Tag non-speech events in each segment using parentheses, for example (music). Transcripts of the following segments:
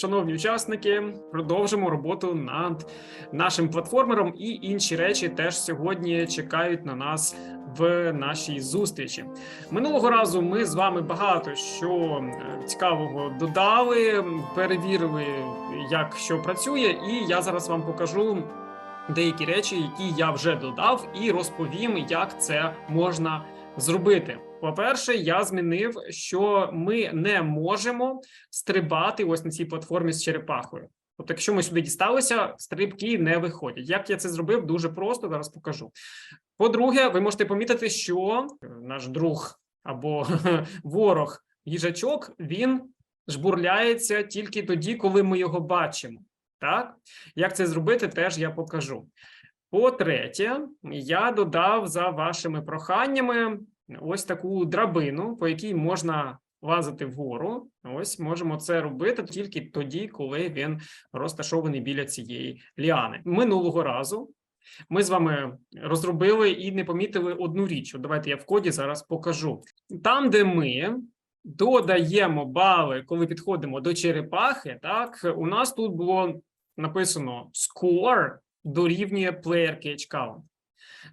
Шановні учасники, продовжимо роботу над нашим платформером, і інші речі теж сьогодні чекають на нас в нашій зустрічі. Минулого разу ми з вами багато що е, цікавого додали, перевірили, як що працює, і я зараз вам покажу деякі речі, які я вже додав, і розповім, як це можна зробити. По-перше, я змінив, що ми не можемо стрибати ось на цій платформі з черепахою. Тобто, якщо ми сюди дісталися, стрибки не виходять. Як я це зробив? Дуже просто зараз покажу. По-друге, ви можете помітити, що наш друг або (laughs) ворог їжачок він жбурляється тільки тоді, коли ми його бачимо. Так, як це зробити, теж я покажу. По-третє, я додав за вашими проханнями ось таку драбину, по якій можна лазити вгору. Ось можемо це робити тільки тоді, коли він розташований біля цієї ліани. Минулого разу ми з вами розробили і не помітили одну річ. Давайте я в коді зараз покажу. Там, де ми додаємо бали, коли підходимо до черепахи, так у нас тут було написано score дорівнює player catch count.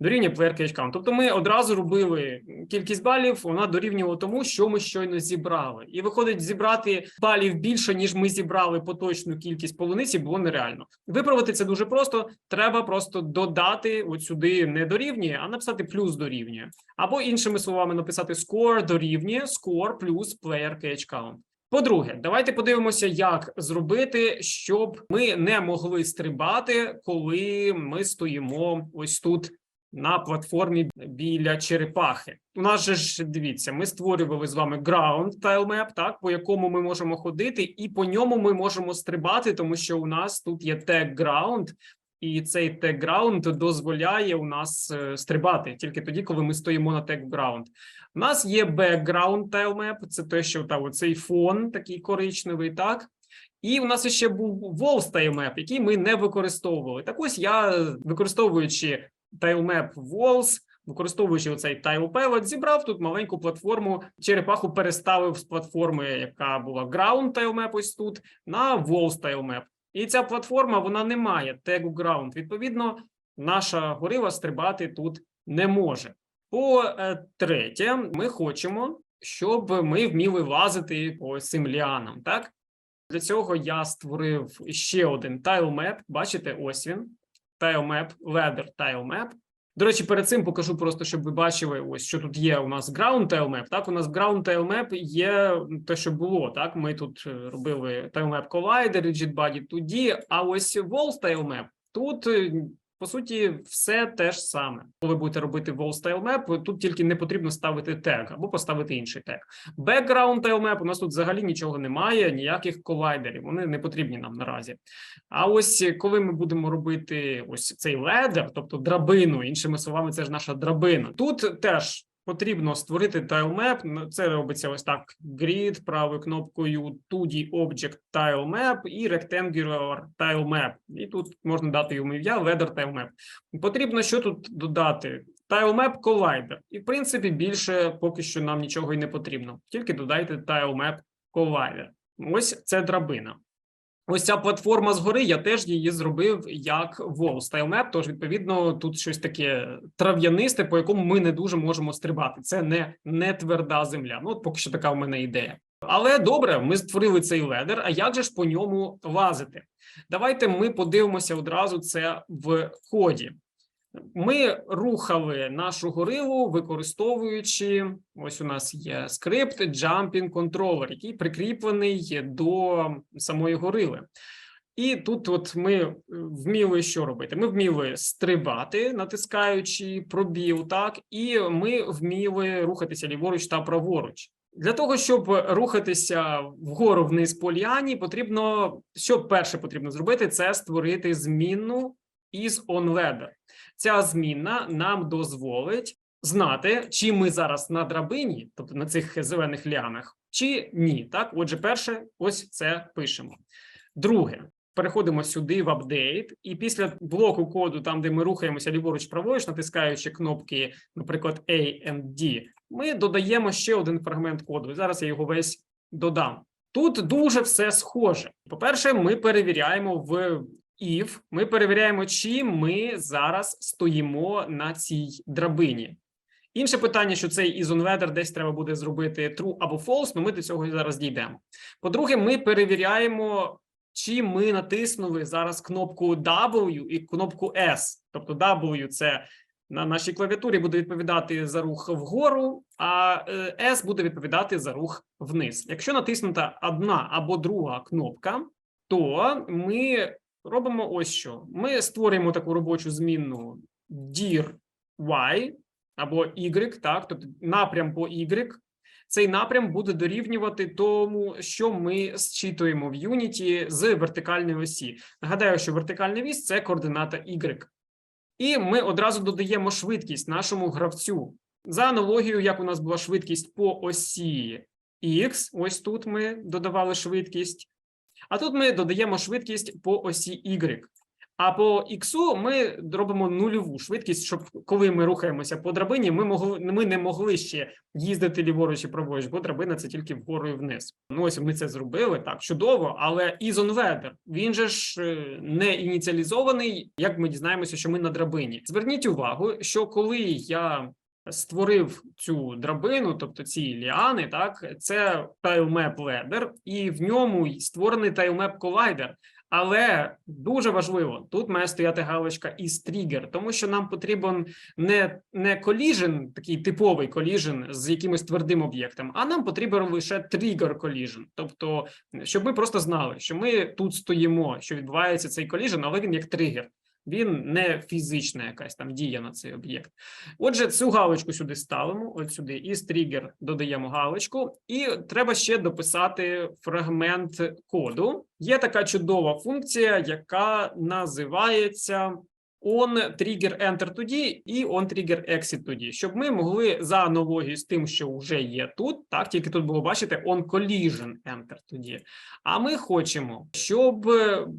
Дорівнює player catch. Тобто ми одразу робили кількість балів, вона дорівнювала тому, що ми щойно зібрали. І виходить, зібрати балів більше, ніж ми зібрали поточну кількість полуниці, було нереально. Виправити це дуже просто. Треба просто додати от сюди не дорівнює, а написати плюс дорівнює. Або іншими словами написати score дорівнює score плюс player catch. По-друге, давайте подивимося, як зробити, щоб ми не могли стрибати, коли ми стоїмо ось тут на платформі біля черепахи. У нас же ж дивіться, ми створювали з вами ground tilemap, так по якому ми можемо ходити, і по ньому ми можемо стрибати, тому що у нас тут є тег ground, і цей тег ground дозволяє у нас е, стрибати тільки тоді, коли ми стоїмо на тег ground. У нас є background tilemap, це те, що та оцей фон такий коричневий, так. І у нас ще був tilemap, який ми не використовували. Так ось я, використовуючи tilemap walls, використовуючи оцей tile зібрав тут маленьку платформу. Черепаху переставив з платформи, яка була ground tilemap ось тут, на walls tilemap. І ця платформа вона не має тегу ground. Відповідно, наша горила стрибати тут не може. По е, третє, ми хочемо, щоб ми вміли лазити по цим ліанам. Так для цього я створив ще один tilemap. Бачите, ось він. Tilemap, ladder tilemap. До речі, перед цим покажу просто, щоб ви бачили, ось що тут є. У нас ground tilemap. Так, у нас ground tilemap є те, що було. Так, ми тут е, робили tilemap collider, rigid body 2D, а ось walls tilemap тут. Е, По суті, все те ж саме. Коли будете робити wall style map, тут тільки не потрібно ставити тег або поставити інший тег. Background tile map, у нас тут взагалі нічого немає, ніяких колайдерів. Вони не потрібні нам наразі. А ось коли ми будемо робити ось цей ледер, тобто драбину, іншими словами, це ж наша драбина. Тут теж потрібно створити tilemap. Ну, Це робиться ось так: grid, правою кнопкою 2D Object tilemap і rectangular tilemap. І тут можна дати йому ім'я ladder tilemap. Потрібно що тут додати? Tilemap collider. І в принципі більше поки що нам нічого і не потрібно. Тільки додайте tilemap collider. Ось це драбина. Ось ця платформа згори, я теж її зробив як wall StyleMap, тож, відповідно, тут щось таке трав'янисте, по якому ми не дуже можемо стрибати. Це не, не тверда земля. Ну, от поки що така в мене ідея. Але добре, ми створили цей ледер. А як же ж по ньому лазити? Давайте ми подивимося одразу це в коді. Ми рухали нашу горилу, використовуючи ось у нас є скрипт Jumping Controller, який прикріплений до самої горили. І тут, от ми вміли що робити? Ми вміли стрибати, натискаючи пробіл, так, і ми вміли рухатися ліворуч та праворуч. Для того, щоб рухатися вгору вниз по ліані, потрібно що перше потрібно зробити, це створити змінну із onLadder. Ця змінна нам дозволить знати, чи ми зараз на драбині, тобто на цих зелених ліанах, чи ні. Так, отже, перше, ось це пишемо. Друге, переходимо сюди в апдейт, і після блоку коду, там де ми рухаємося ліворуч праворуч, натискаючи кнопки, наприклад, A and D, ми додаємо ще один фрагмент коду. Зараз я його весь додам. Тут дуже все схоже. По-перше, ми перевіряємо в if, ми перевіряємо, чи ми зараз стоїмо на цій драбині. Інше питання, що цей ізонведер десь треба буде зробити true або false, ну ми до цього зараз дійдемо. По-друге, ми перевіряємо, чи ми натиснули зараз кнопку W і кнопку S. Тобто W – це на нашій клавіатурі буде відповідати за рух вгору, а е, S буде відповідати за рух вниз. Якщо натиснута одна або друга кнопка, то ми робимо ось що: ми створюємо таку робочу змінну dir y або y, так, тобто напрям по y. Цей напрям буде дорівнювати тому, що ми зчитуємо в Unity з вертикальної осі. Нагадаю, що вертикальна вісь це координата y. І ми одразу додаємо швидкість нашому гравцю. За аналогією, як у нас була швидкість по осі X, ось тут ми додавали швидкість, а тут ми додаємо швидкість по осі Y. А по X ми робимо нульову швидкість, щоб коли ми рухаємося по драбині, ми могли ми не могли ще їздити ліворуч і праворуч, бо драбина це тільки вгору і вниз. Ну ось ми це зробили так чудово, але ізонведер він же ж е, не ініціалізований. Як ми дізнаємося, що ми на драбині? Зверніть увагу, що коли я створив цю драбину, тобто ці ліани, так це TileMap Ladder, і в ньому створений TileMap Collider. Але дуже важливо, тут має стояти галочка із тригер, тому що нам потрібен не, не collision, такий типовий collision з якимось твердим об'єктом, а нам потрібен лише trigger collision. Тобто, щоб ми просто знали, що ми тут стоїмо, що відбувається цей collision, але він як тригер. Він не фізична якась там дія на цей об'єкт. Отже, цю галочку сюди ставимо. От сюди, із тригер додаємо галочку, і треба ще дописати фрагмент коду. Є така чудова функція, яка називається on trigger enter тоді і on trigger exit тоді, щоб ми могли за аналогією з тим, що вже є тут, так тільки тут було бачите on collision enter тоді. А ми хочемо, щоб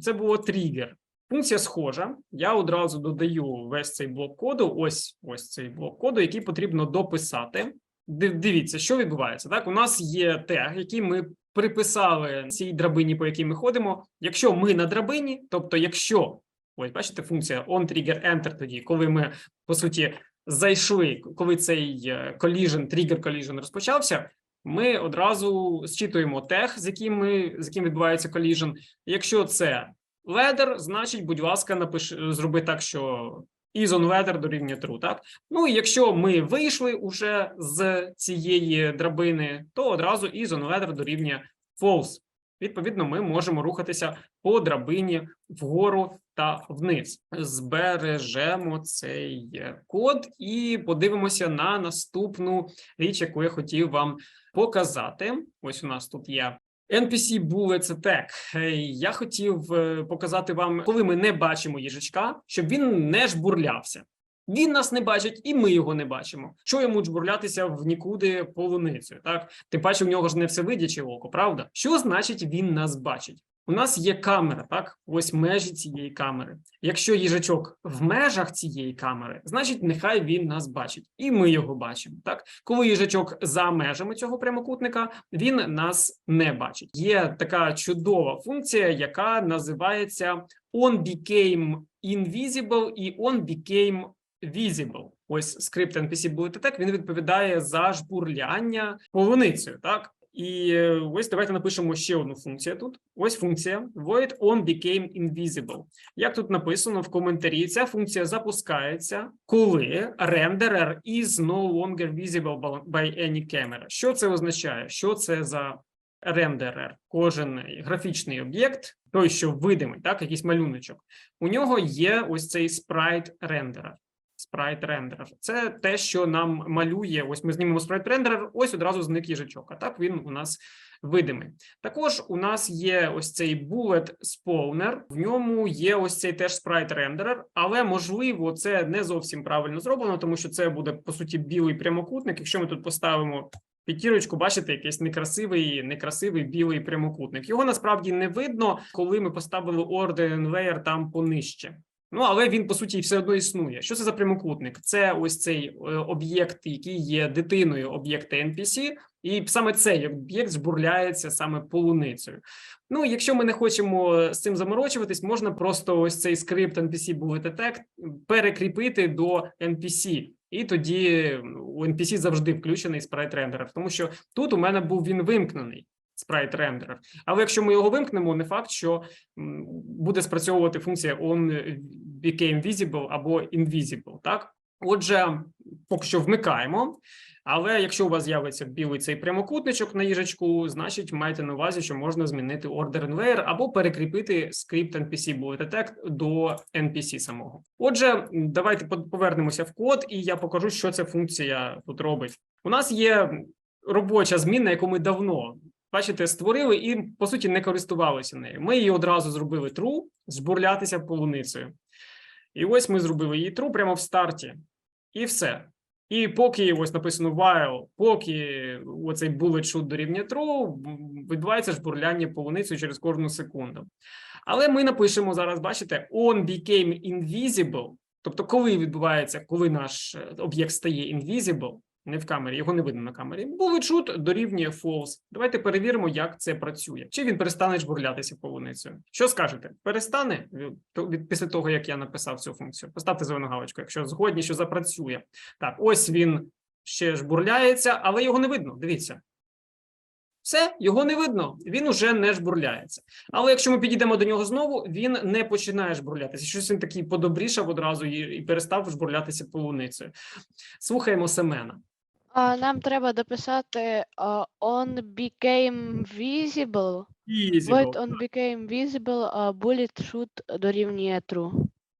це було тригер. Функція схожа. Я одразу додаю весь цей блок коду. Ось ось цей блок коду, який потрібно дописати. Дивіться, що відбувається. Так, у нас є тег, який ми приписали цій драбині, по якій ми ходимо. Якщо ми на драбині, тобто, якщо ось бачите, функція on trigger enter тоді, коли ми по суті зайшли, коли цей е, collision, trigger collision розпочався. Ми одразу зчитуємо тег, з яким ми з яким відбувається collision. Якщо це Ледер, значить, будь ласка, напиш, зроби так, що ізон ледер дорівнює true, так? Ну і якщо ми вийшли уже з цієї драбини, то одразу ізон ледер дорівнює false. Відповідно, ми можемо рухатися по драбині вгору та вниз. Збережемо цей код і подивимося на наступну річ, яку я хотів вам показати. Ось у нас тут є NPC Bullets Attack. Я хотів е, показати вам, коли ми не бачимо їжачка, щоб він не жбурлявся. Він нас не бачить, і ми його не бачимо. Що йому жбурлятися в нікуди полуницею? Так, тим паче в нього ж не всевидяче око, правда? Що значить він нас бачить? У нас є камера, так? Ось межі цієї камери. Якщо їжачок в межах цієї камери, значить, нехай він нас бачить, і ми його бачимо. Так, коли їжачок за межами цього прямокутника, він нас не бачить. Є така чудова функція, яка називається on became invisible і on became visible. Ось скрипт NPC Bullet він відповідає за жбурляння полуницею, так? І е, ось давайте напишемо ще одну функцію тут. Ось функція void on became invisible. Як тут написано в коментарі, ця функція запускається, коли renderer is no longer visible by any camera. Що це означає? Що це за рендерер? Кожен графічний об'єкт, той, що видимий, так, якийсь малюночок, у нього є ось цей спрайт рендерер. Спрайт рендерер. Це те, що нам малює. Ось ми знімемо спрайт рендерер, ось одразу зник їжачок. А так він у нас видимий. Також у нас є ось цей bullet spawner, в ньому є ось цей теж спрайт рендерер, але можливо, це не зовсім правильно зроблено, тому що це буде по суті білий прямокутник. Якщо ми тут поставимо. П'ятірочку, бачите, якийсь некрасивий, некрасивий білий прямокутник. Його насправді не видно, коли ми поставили Order Layer там понижче. Ну, але він по суті все одно існує. Що це за прямокутник? Це ось цей е, об'єкт, який є дитиною об'єкта NPC, і саме цей об'єкт жбурляється саме полуницею. Ну, якщо ми не хочемо з цим заморочуватись, можна просто ось цей скрипт NPC Bullet Detect перекріпити до NPC. І тоді у NPC завжди включений спрайт рендерер, тому що тут у мене був він вимкнений спрайт рендерер. Але якщо ми його вимкнемо, не факт, що буде спрацьовувати функція on became visible або invisible. Так, отже, поки що вмикаємо. Але якщо у вас з'явиться білий цей прямокутничок на їжачку, значить маєте на увазі, що можна змінити order and layer або перекріпити скрипт NPC Bullet Detect до NPC самого. Отже, давайте по- повернемося в код, і я покажу, що ця функція тут робить. У нас є робоча зміна, яку ми давно бачите, створили і по суті не користувалися нею. Ми її одразу зробили true, збурлятися полуницею. І ось ми зробили її true прямо в старті, і все. І поки ось написано while, поки оцей bullet shoot дорівнює true, відбувається жбурляння полуницею через кожну секунду. Але ми напишемо зараз, бачите, on became invisible, тобто, коли відбувається, коли наш е, об'єкт стає invisible, не в камері, його не видно на камері. Bullet shoot дорівнює false. Давайте перевіримо, як це працює. Чи він перестане жбурлятися полуницею? Що скажете? Перестане від- після того, як я написав цю функцію? Поставте зелену галочку, якщо згодні, що запрацює. Так, ось він ще жбурляється, але його не видно. Дивіться. Все, його не видно, він уже не жбурляється. Але якщо ми підійдемо до нього знову, він не починає жбурлятися. Щось він такий подобрішав одразу і перестав жбурлятися полуницею. Слухаємо Семена. А, нам треба дописати а, on became visible. Void on became visible, а bullet shoot дорівнює true.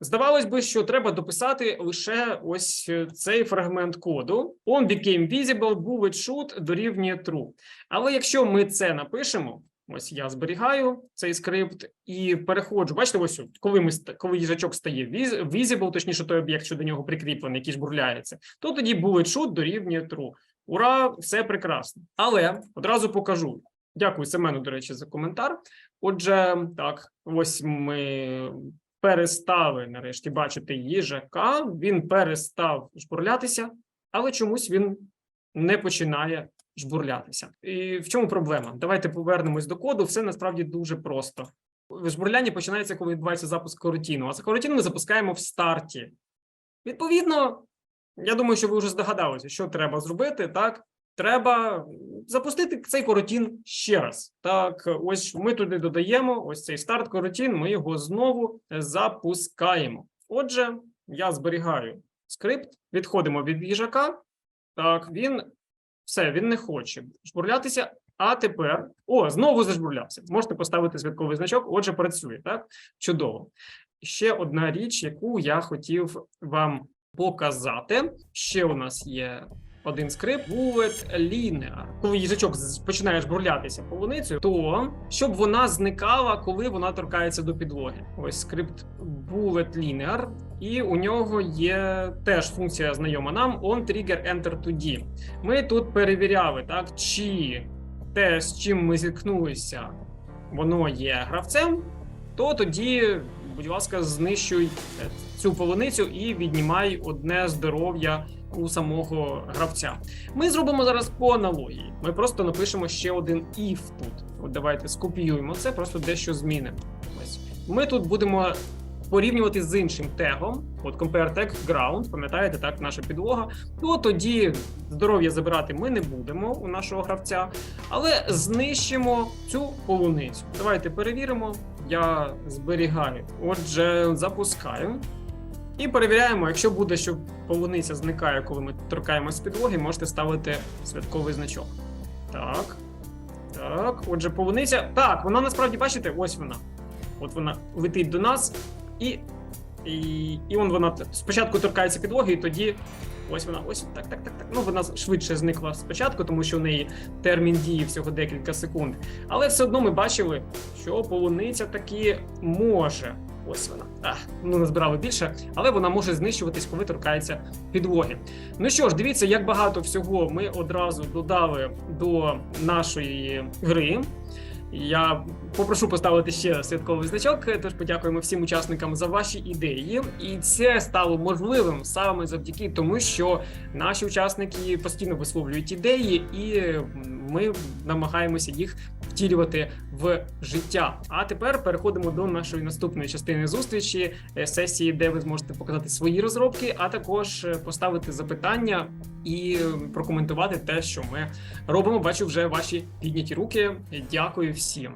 Здавалось би, що треба дописати лише ось е, цей фрагмент коду. On became visible, bullet shoot дорівнює true. Але якщо ми це напишемо, ось я зберігаю цей скрипт і переходжу. Бачите, ось коли ми коли їжачок стає visible, точніше той об'єкт, що до нього прикріплений, який жбурляється, то тоді bullet shoot дорівнює true. Ура, все прекрасно. Але одразу покажу. Дякую Семену, до речі, за коментар. Отже, так, ось ми перестали нарешті бачити їжака. Він перестав жбурлятися, але чомусь він не починає жбурлятися. І в чому проблема? Давайте повернемось до коду. Все насправді дуже просто. Жбурляння починається, коли відбувається запуск коротіну. А коротіну ми запускаємо в старті. Відповідно, я думаю, що ви вже здогадалися, що треба зробити. Так, треба запустити цей коротін ще раз. Так, ось ми туди додаємо ось цей старт коротін. Ми його знову запускаємо. Отже, я зберігаю скрипт, відходимо від їжака. Так, він все, він не хоче жбурлятися. А тепер о, знову зажбурлявся. Можете поставити святковий значок. Отже, працює так. Чудово. Ще одна річ, яку я хотів вам показати. Ще у нас є один скрипт bullet linear. Коли їжачок з- починає жбурлятися полуницею, то щоб вона зникала, коли вона торкається до підлоги. Ось скрипт bullet linear, і у нього є теж функція знайома нам on trigger enter to D. Ми тут перевіряли, так, чи те, з чим ми зіткнулися, воно є гравцем, то тоді, будь ласка, знищуй е, цю полуницю і віднімай одне здоров'я у самого гравця. Ми зробимо зараз по аналогії. Ми просто напишемо ще один if тут. От давайте скопіюємо це, просто дещо змінимо. Ось ми тут будемо порівнювати з іншим тегом. От compare tag ground, пам'ятаєте, так, наша підлога. То тоді здоров'я забирати ми не будемо у нашого гравця, але знищимо цю полуницю. Давайте перевіримо. Я зберігаю. Отже, запускаю. І перевіряємо, якщо буде, що полуниця зникає, коли ми торкаємось підлоги, можете ставити святковий значок. Так. Так. Отже, полуниця. Так, вона насправді, бачите, ось вона. От вона летить до нас, і. І, і он вона спочатку торкається підлоги, і тоді ось вона, ось так, так, так, так. Ну вона швидше зникла спочатку, тому що в неї термін дії всього декілька секунд. Але все одно ми бачили, що полуниця таки може. Ось вона. А, ну назбирали більше, але вона може знищуватись, коли торкається підлоги. Ну що ж, дивіться, як багато всього ми одразу додали до нашої гри. Я попрошу поставити ще святковий значок. Тож подякуємо всім учасникам за ваші ідеї, і це стало можливим саме завдяки тому, що наші учасники постійно висловлюють ідеї, і ми намагаємося їх втілювати в життя. А тепер переходимо до нашої наступної частини зустрічі е, сесії, де ви зможете показати свої розробки, а також е, поставити запитання і прокоментувати те, що ми робимо. Бачу вже ваші підняті руки. Дякую всім.